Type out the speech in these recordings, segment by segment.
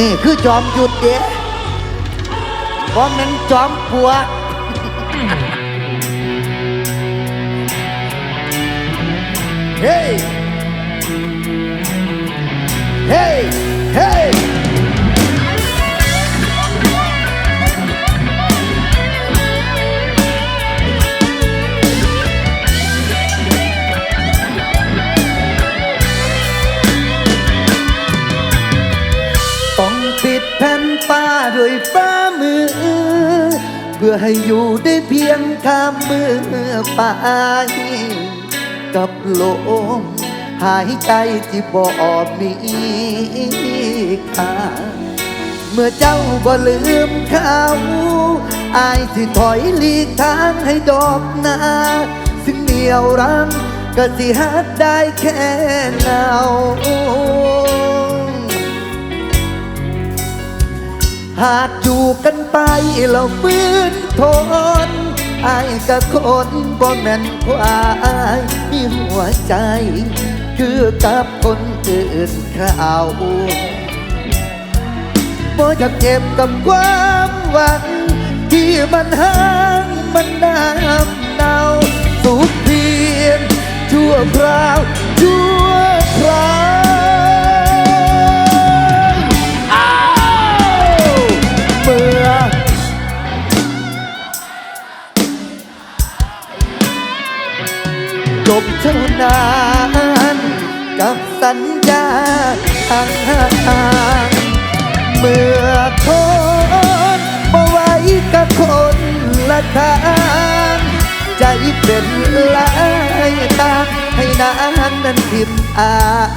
นี่คือจอมหยุดเด้เพราะมันจอมปัว เฮ้ยเฮ้ยเฮ้ พื่อให้อยู่ได้เพียงข้ามมือไปกับลมหายใจที่บ่มีค่าเมื่อเจ้าบ่ลืมเขาอายที่ถอยหลีกทางให้ดอกนาซึ่งเหนียวรั้งก็สิหักได้แค่เงาหากอยู่กันไปเราฟื้น ทนไอ้ายกับคนบ่แม่นควายมีหัวใจ คือกับคนอื่นเขาบ่อยากเจ็บกับความหวังที่มันห่างมันน้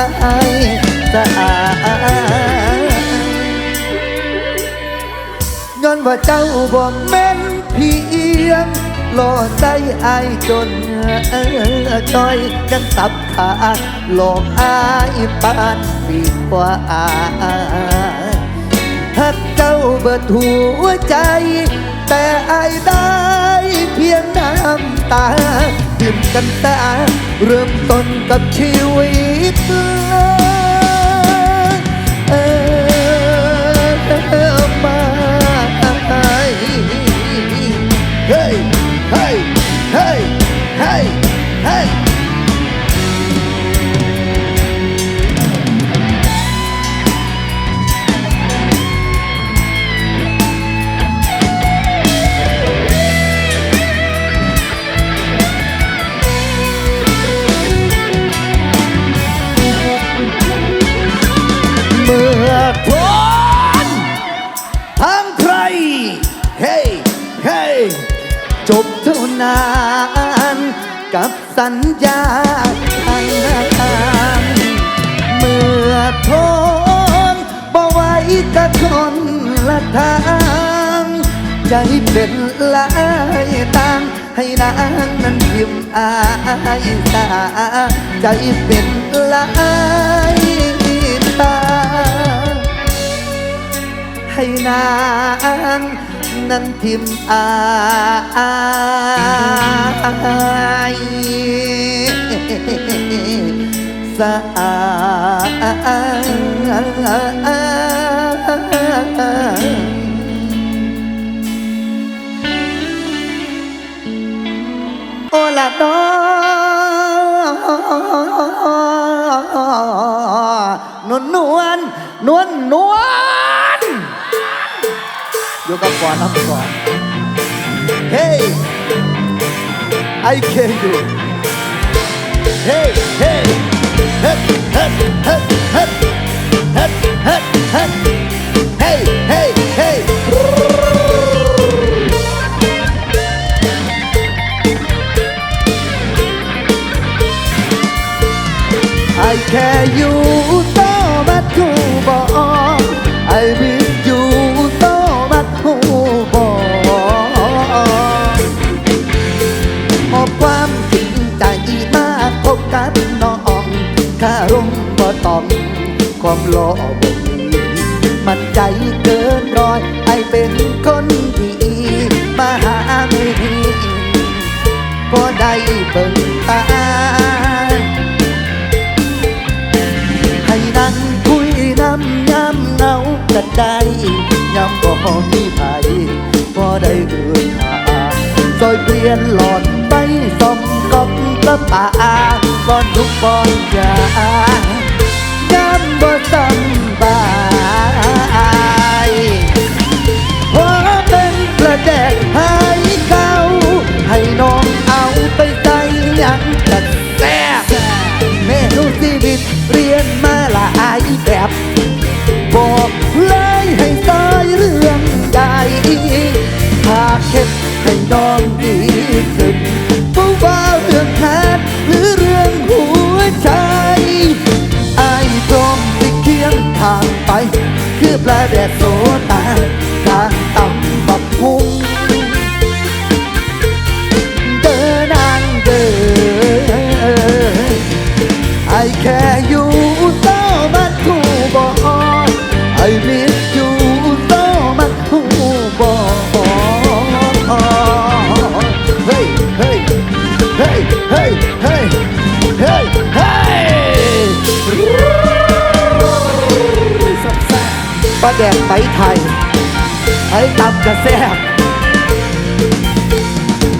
ายสะอาดย้อนว่าเจ้าบ่แม่นเพียงหล่อใจอายจนเออจอยยังตับขาหลอกอายปานปีกว่าถ้าเจ้าเบิดหัวใจ แต่อายได้เพียงน้ำตา ทิมกันแต่เริ่มต้นกับชีวิตเออ สัญญาทางห่างเมื่อทนบ่ไหว้กับคนละทางใจเป็นลายต่างให้นางนั้นพิมพ์อายตาใจเป็นลายตางให้นาง นั้นพิมพ์อายสะอาด กับก่อนน้ำก่อน เฮ้ย I can do Hey hey เฮ็ดเฮ็ดเฮ็ดเฮ็ด ให้นั่งคุยน้ำย้ำเงากะยามบ่มีไผบ่ได้เอ่ยหาซอยเปลี่ยนหลอดไปส่องกอบกระป่าบอนทุกบอนยาย้ำบ่สำบายพอเป็นประแดกให้เหากเข็ดให้น้องดีขึ้นผู้ว่าเรื่องแค้นหรือเรื่องหัวใจไอ้พร้อมไปเคียงทางไป คือแปลแดดโซตาทางต่ำ แดงไปไทยไอ้ตำกระแซบ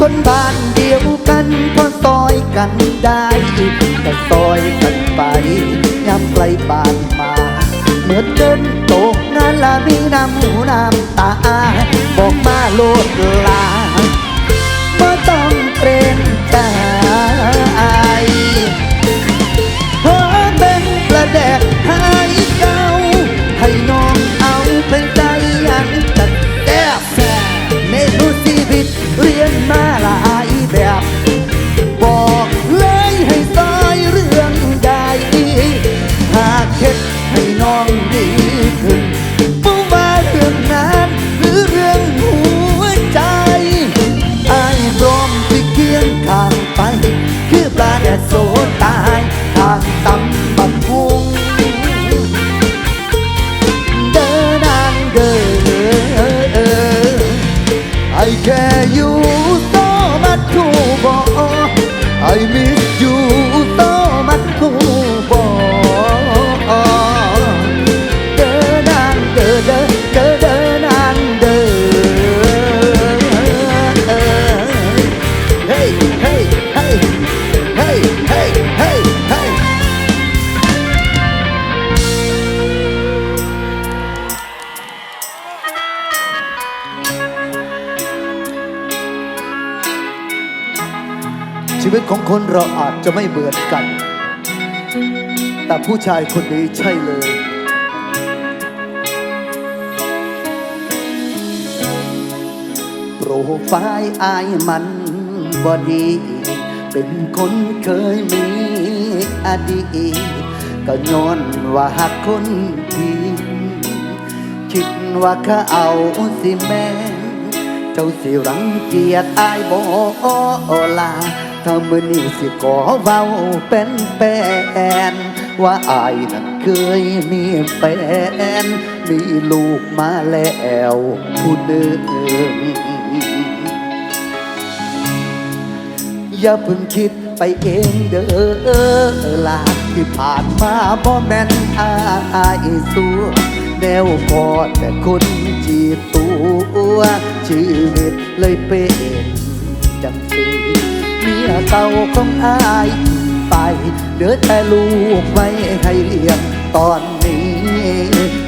คนบ้านเดียวกันพอซอยกันได้ก็ซอยกันไปย้ำไกลบ้านมาเหมือนเดินตกงานละมีน้ำหูน้ำตา บอกมาโลดลาบ่ต้องเกรงใจเพราะเป็นประแดกให้เก่า คนเราอาจจะไม่เหมือนกัน แต่ผู้ชายคนนี้ใช่เลย โปรไฟล์อายมันบอดี เป็นคนเคยมีอดีตก็ย้อนว่าหักคนผิดคิดว่าเขาเอาสิแม่ เจ้าสิรังเกียจอายบอลา ถ้ามือนี้สิขอเว้าเป็นแฟนว่าอายนั้นเคยมีแฟน มีลูกมาแล้วผู้หนึ่งอย่าเพิ่งคิดไปเองเด้อลาที่ผ่านมาบ่แม่นอายสัวแนวพอแต่คนจีตัวชีวิตเลยเป็นจังสี มียเก่าของอายไปเหลือแต่ลูกไว้ให้เลี้ยงตอนนี้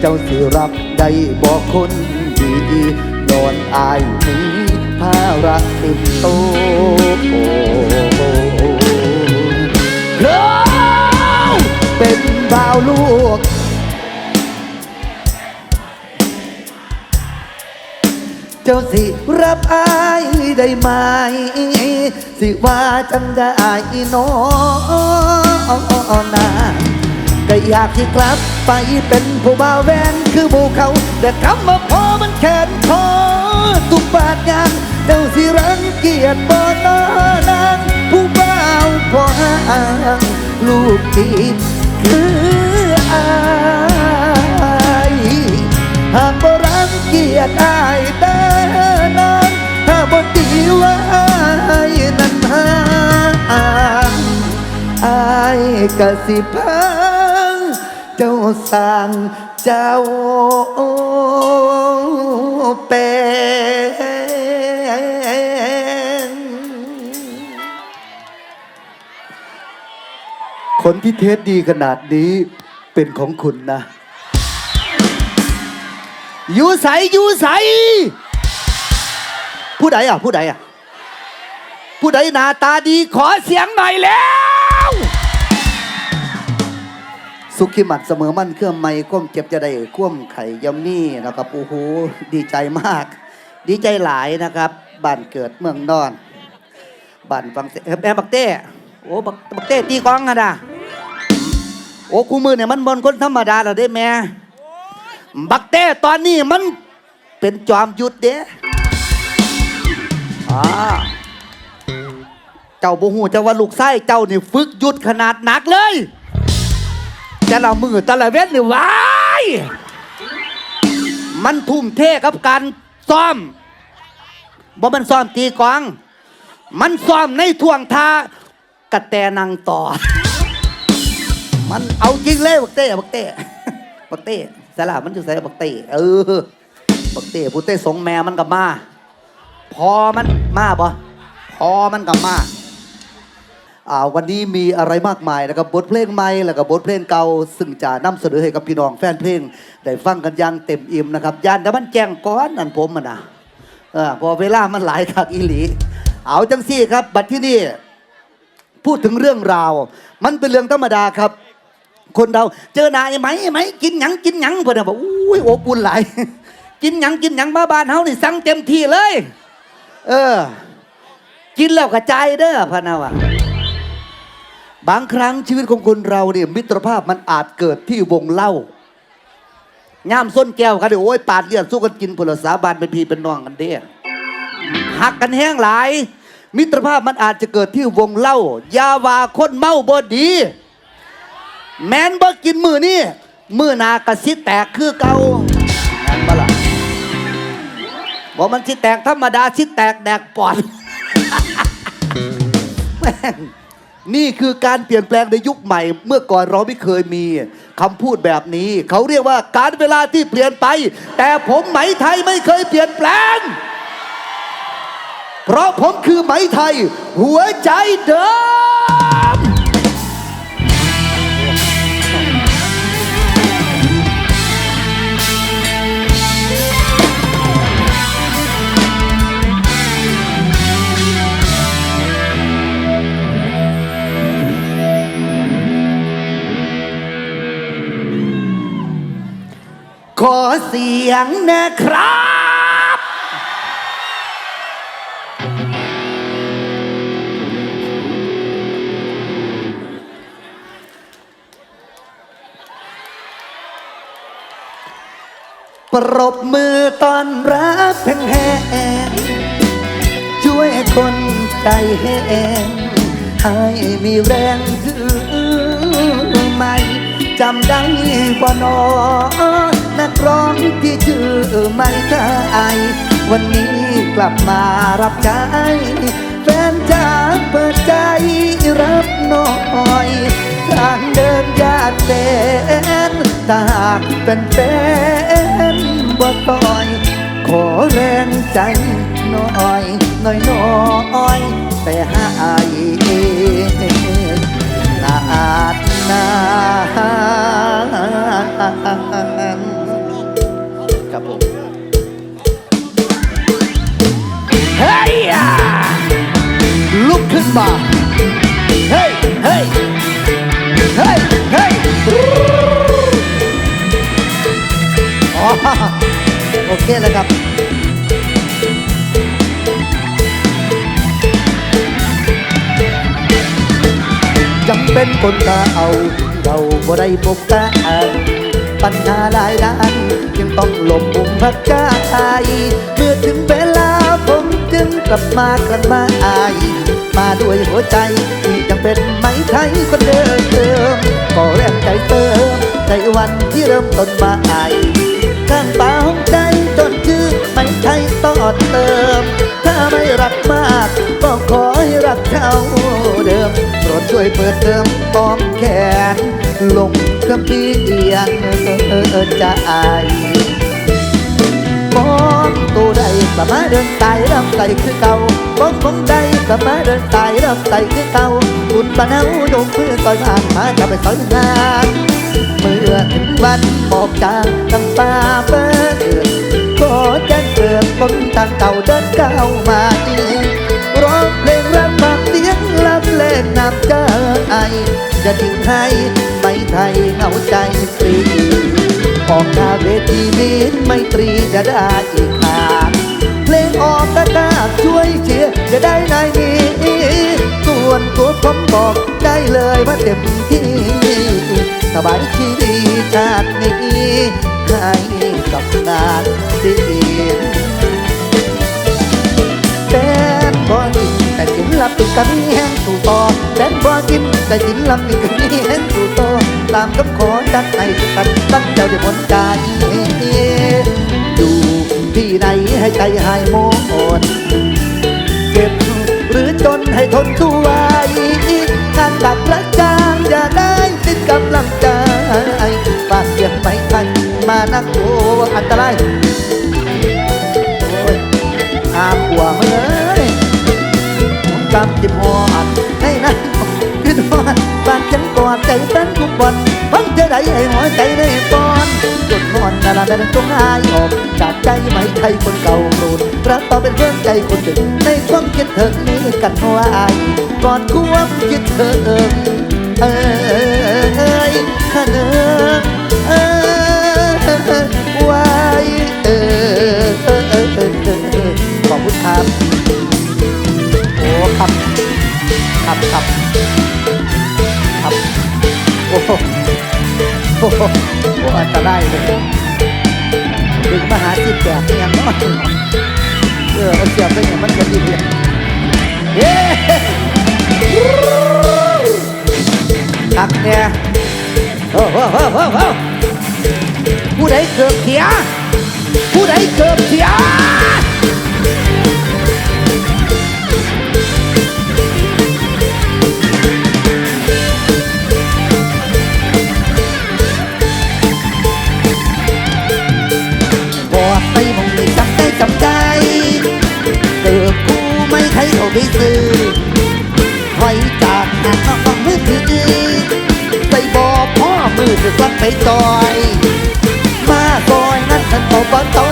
เจ้าสิรับได้บอกคนดีนอนอายนี้ภาระติดโตวเราเป็นบ่าวลูก เจ้าสิรับอายได้ไหม สิว่าจังได้น้อนาก็อยากที่กลับไปเป็นผู้บ่าวแวนคือหมู่เขา แต่คำว่าพอมันแขนพอทุกบาทงานเจ้าสิรังเกียจบ่นอนางผู้บ่าวพอห่างลูกติดคืออายหากบ่รังเกียจอายเด้อางถ้า บ่ตีว่าอานั้นหางอายกะสิพังเจ้าสั่งเจ้าเป็นคนที่เทสดีขนาดนี้เป็นของคุณนะ อยูใสอยูใส ผู้ใดอะผู้ใดอะผู้ใดหน้าตาดีขอเสียงหน่อยแล้ว สุขิมัดเสมอมั่นเครื่องไม่ก้มเจ็บจะได้ก้มไข่ยำนี่นะครับโอ้โหดีใจมาก ดีใจหลายนะครับบ้านเกิดเมืองนอนบ้านฟังเสียเอ้ยแม่บักเต้โอ้บักบักเต้ตีกองอะนะโอ้คู่มือเนี่ยมันบนคนธรรมดาเหรอเด้แม่บักเต้ตอนนี้มันเป็นจอมยุทธเด้ อ่าเจ้าบูฮูเจ้าว่าลูกไส้เจ้านี่ฝึกหยุทธขนาดหนักเลยแต่ละมือแต่ละเวทนี่ว้ายมันทุ่มเทกับการซ้อมบ่มันซ้อมตีกอง มันซ้อมในท่วงท่ากระแตนังต่อ มันเอาจริงเลยบักเต้บักเต้บักเต้สละมันจะใส่บักเต้เออบักเต้ผู้เต้สงแม่มันกับมา พอมันมาบ่พอมันกับมาอ่าวันนี้มีอะไรมากมายนะครับบทเพลงใหม่แล้วก็บทเพลงเก่าซึ่งจะนำเสนอให้กับพี่น้องแฟนเพลงได้ฟังกันอย่างเต็มอิ่มนะครับย่านแต่มันแจ้งก้อนนั่นผมมันนะเออพอเวลามันหลายคักอีหลี เอาจังซี่ครับ บัดที่นี่พูดถึงเรื่องราว มันเป็นเรื่องธรรมดาครับ คนเราเจอหน้าไอ้ไหมไอ้ไหมกินหยังกินหยังเพื่อนบอกอุ้ยโอบอุ่นหลายกินหยังกินหยังมาบ้านเฮานี่สั่งเต็มที่เลย เออ กินแล้วกระจายเด้อพะนาวะบางครั้งชีวิตของคนเราเนี่ยมิตรภาพมันอาจเกิดที่วงเล่าย่ามส้นแก้วกันเดี๋ยวโอ้ยปาดเลือดสู้กันกินผลสาบานเป็นพีเป็นน้องกันเด้หักกันแห้งหลาย มิตรภาพมันอาจจะเกิดที่วงเล่ายาวาคนเมาบอดี แมนบ่กินมือนี่มือนากระซิแตกคือเก่าแมนบ่ล่ะ บอกมันสิแตกธรรมดาสิแตกแดกปอดแม่งนี่คือการเปลี่ยนแปลงในยุคใหม่ เมื่อก่อนเราไม่เคยมีคำพูดแบบนี้ เขาเรียกว่าการเวลาที่เปลี่ยนไป แต่ผมไหมไทยไม่เคยเปลี่ยนแปลง เพราะผมคือไหมไทย หัวใจเดิม ขอเสียงนะครับ ปรบมือตอนรับแห่งแหงช่วยคนใจแห้งให้มีแรงถือไม่จำได้บ่นอ นักร้องที่ชื่อไม่ได้วันนี้กลับมารับใช้แฟนจ๋าเปิดใจรับหน่อยทางเดินยากแสนถ้าหากเป็นแฟนบ่ต่อย ขอแรงใจหน่อยหน่อยหน่อยแต่หายนาดนา มาเฮ้ยเฮ้ยเฮ้ยเฮ้โอเคเลยครับยังเป็นคนตาเอาเราบ่ได้พบกันปัญหาหลายด้านยังต้องหลบมุมพักกายเมื่อถึงเวลาผมจึงกลับมากันมาอาย มาด้วยหัวใจที่ยังเป็นไหมไทยคนเดิมเดิมก็แรงใจเติมในวันที่เริ่มต้นมาอายข้างป่าห้องใจจนชื่อไหมไทยต่อเติม ถ้าไม่รักมากก็ขอให้รักเท่าเดิมโปรดช่วยเปิดเติมปอมแขนลงเครื่องเพียงใจปอม สมาเดินตายรำใส่คือเก่าบ้องของใจสมาเดินตายรำใส่คือเก่าบุญปะเนาโยมเพื่อซอยบ้านมาจะไปซอยงานเมื่อถึงวันออกจากตั้งป่าเปิดขอแจ้งเกิดคนต่างเก่าเดินก้าวมาอีกร้องเพลงรำบากเสียงลำเล่นน้ำใจจะทิ้งให้ไม่ไทยเหงาใจฟรีออกหน้าเวทีมิตรไม่ตรีจะได้อีกครั้งเพลง ออกกระตากช่วยเชียร์จะได้นายนี้ส่วนตัวผมบอกได้เลยว่าเต็มที่สบายชีวิตชาตินี้ให้กับงานดีเป็นบ่กินแต่กินลับติดกันแห้งสู่ต่อเป็นบ่กินแต่กินลับติดกันแห้งสู่ต่อตามคำขอจัดให้ทุกท่านตั้งเจ้าได้ผลใจ ให้ใจหายโมโหนเจ็บหรือจนให้ทนสู้ไวงานตัดประจางอย่าได้สิ้นกำลังใจฝากเสียงไม่ทันมานักโอ้อันตรายโอ้ยอาหัวเมื่อยผมกำจิบหออัดให้นั่นขึ้นวันบางฉันกอดใจเต้นทุกวันฟังเธอใดให้หัวใจได้ปอนจดน อนนาลาดันจงหายออก จากใจไหมใครคนเก่าโกรธรักต่อเป็นเพื่อนใจคนหนึ่งในความคิดถึงนี้กันว่าอายก่อนความคิดถึงเอ้ยขนอเอ้ยไว้เออเออเออเออเออเออขอบคุณครับโอ้ครับครับครับครับโอ้โห พวกอันตรายเลยดึงมหาจิตแบบนี้ยังน้อยเออเอาเสียบไปอย่างมันก็ดีเลยเย้ทักเนี่ยโอ้โหโอ้โหโอ้โหผู้ใดเกือบเสียผู้ใดเกือบเสีย วัดไปจอย มาซอยนั้นฉันบอกบ่ต้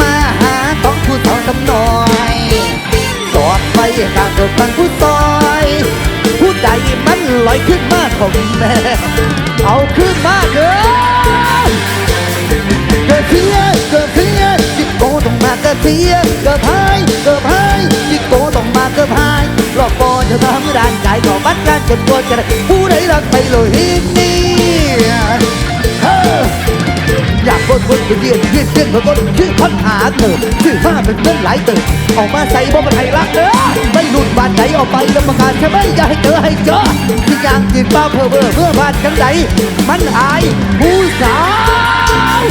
มาหาของผู้เฒ่าสำน้อยจอดไว้างรถบังผู้ซอย ผู้ใดมันลอยขึ้นมาของแม่เอาขึ้นมาเด้อเกิดเสียเกิดเสียจิโกต้องมาเกิดเสียเกิดพายเกิดพายจิโกต้องมาเกิดพายหลอกบอจะทำร่างกายขอบัดการจนตัวจะได้ผู้ใดรักไปเลยฮิตนี่ อยากคนคนเดียวเรียนเยี่ยนคนคนชื่อพันหาเติมชื่อมาเป็นเพื่อนหลายเติมออกมาใส่บ่มาไทยรักเด้อไม่หลุดบานไหนออกไปกรรมการใช่ไหมอย่าให้เจอให้เจอที่ยางกินป้าเพื่อเบอร์เพื่อบานกันไหนมันอายผู้สาว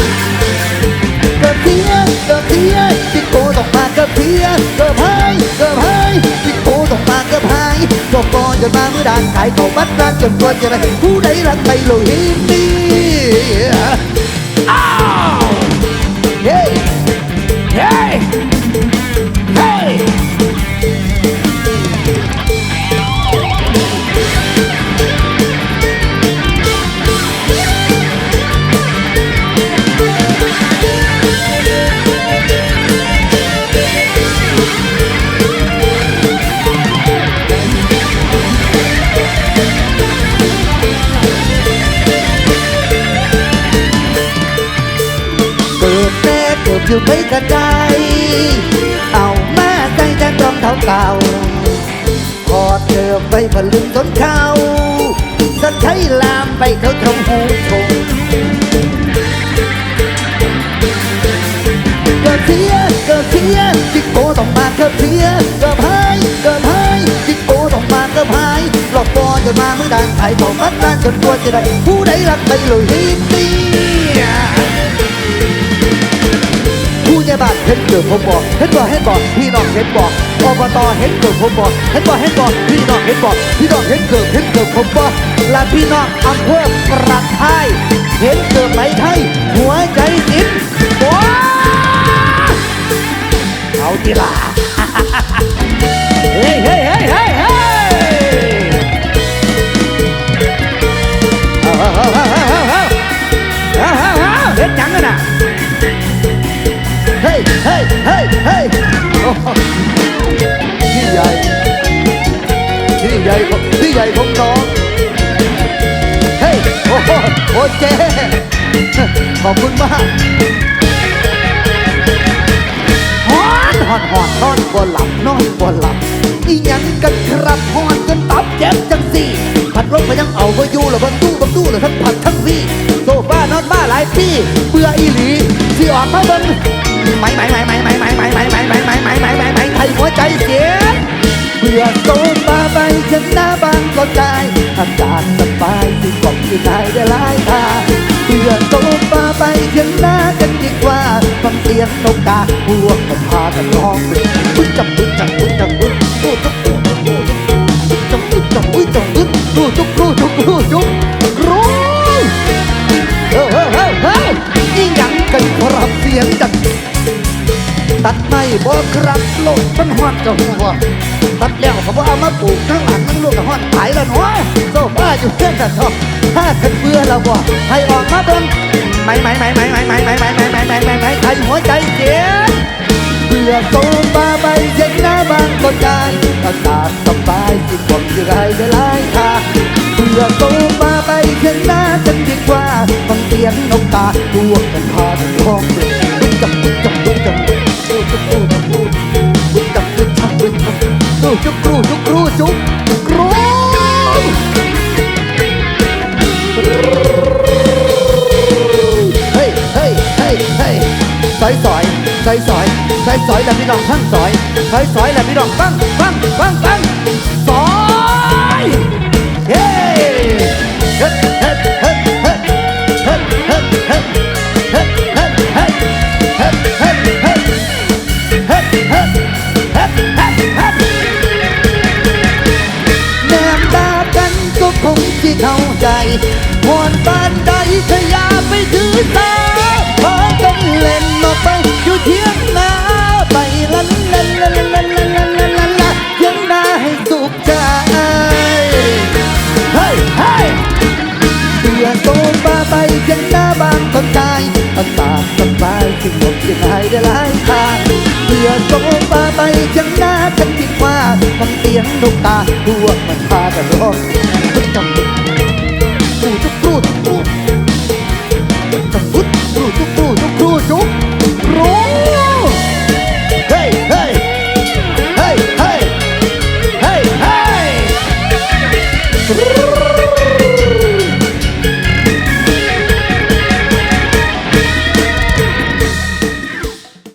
เกิดเพียกิดเพียจิโกต้องมาเกิดเพียกิดพายเกิดพายติโกต้องมาเกิดพายจบก่อนจนมาเมื่อด่านขายเขาบัดร้านจนกว่าจะได้ผู้ใดรักไปโลหิตดีอ้าวเฮ้ อยู่ไม่กระจายเอามาใจจะต้องเท่าเก่าพอเจอไปผลึงต้นเขาสันใช้ลามไปเขาทงหูชงกิดเสียกิดเสียจิโกต้องมากิดเสียกิดพายกิดพายจิโกต้องมากิดพายหลอกปอจนมาเมื่อดานไถ่บอกมัดด้านจนตัวจะได้ผู้ใดรักไปเลยฮิตตี้ บาลเห็นเกิดผมบอกเห็นบอกเห็นบอกพี่น้องเห็นบอกอบตเห็นเกิดผมบอกเห็นบอกเห็นบอกพี่น้องเห็นบอกพี่น้องเห็นเกิดเห็นเกิดผมบอกและพี่น้องอำเภอกระทายเห็นเกิดไหมไทยหัวใจสิบว้าเอาดีละเฮ้ยเฮ้ยเฮ้ย เฮ้ยเฮ้ยพี่ใหญ่พี่ใหญ่ของพี่ใหญ่ของน้องเฮ้ยโอ้โหโอ้เจ๊ขอบคุณมากฮอนฮอนฮอนนอนบ่หลับนอนบ่หลับอีหยังกันครับฮอนจนตับเจ็บจังสี่ผัดรถไปยังเอาบ่อยู่แล้วบังตู้บังตู้แล้วทั้งผัดทั้งวี่โซฟานอนบ้าหลายปีเบื่ออีหลีสิออกมาเบิ่ง ไหมไหมไหมไหมไหมไหมไหมไหมไหมไหมไหมไหมไหมไหมไหมไทยหัวใจเสียเบื่อโซฟาไปฉันหน้าบางก็ใจอากาศสบายที่กล่องที่นายได้หลายตาเบื่อโซฟาไปฉันหน้ากันดีกว่าฟังเสียงนกกาพวกมันพากันร้องบึ้งจับบึ้งจับบึ้งจับบึ้งโอ้ มันฮอดจะหัวตัดแล้วเขาบ่เอามาปลูกข้างหลังนั่งลูกกับฮอดขายแล้วเนาะโซฟาอยู่เพื่อนกันทองถ้าขันเบื่อแล้วบ่ให้ออกมาเบิ่งไหมไหมไหมไหมไหมไหมไหมไหมไหมไหมไหมไหมไหมใครหัวใจเสียเบื่อโซฟาไปเย็นหน้าบางก็ใจอากาศสบายที่กว่าที่ไรได้หลายทางเบื่อโซฟาไปเย็นหน้ากันดีกว่าฟังเสียงนกกาตัวกันพากันร้องบึ้งจับบึ้งจับจับจุกรูจุก จุกรูจุกรูจุกกรูเฮ้ยเฮ้ยเฮ้ยเฮ้ยสอยสอยสอยสอยสอยสอยแล้วพี่น้องทั้งสอยสอยสอยแล้วพี่น้องฟังฟังฟังฟัง มวนปานใดถ้าอย่าไปถือสาพากันเล่นออกไปอยู่เที่ยงนาไปลันลันลันลันลันลันลันลันลันเที่ยงนาให้สุขใจเฮ้ยเฮ้ยเบื่อโซฟาไปเพียงหน้าบางคนตายอากาสบายที่หมดที่หายได้หลายทางเบื่อโซฟาไปเพียงหน้ากันดีกว่าฟังเสียงนกตาพวกมันพากันร้องตึ๊ดจังตึ๊ดปูจุกรูดปูตึ๊ดจัง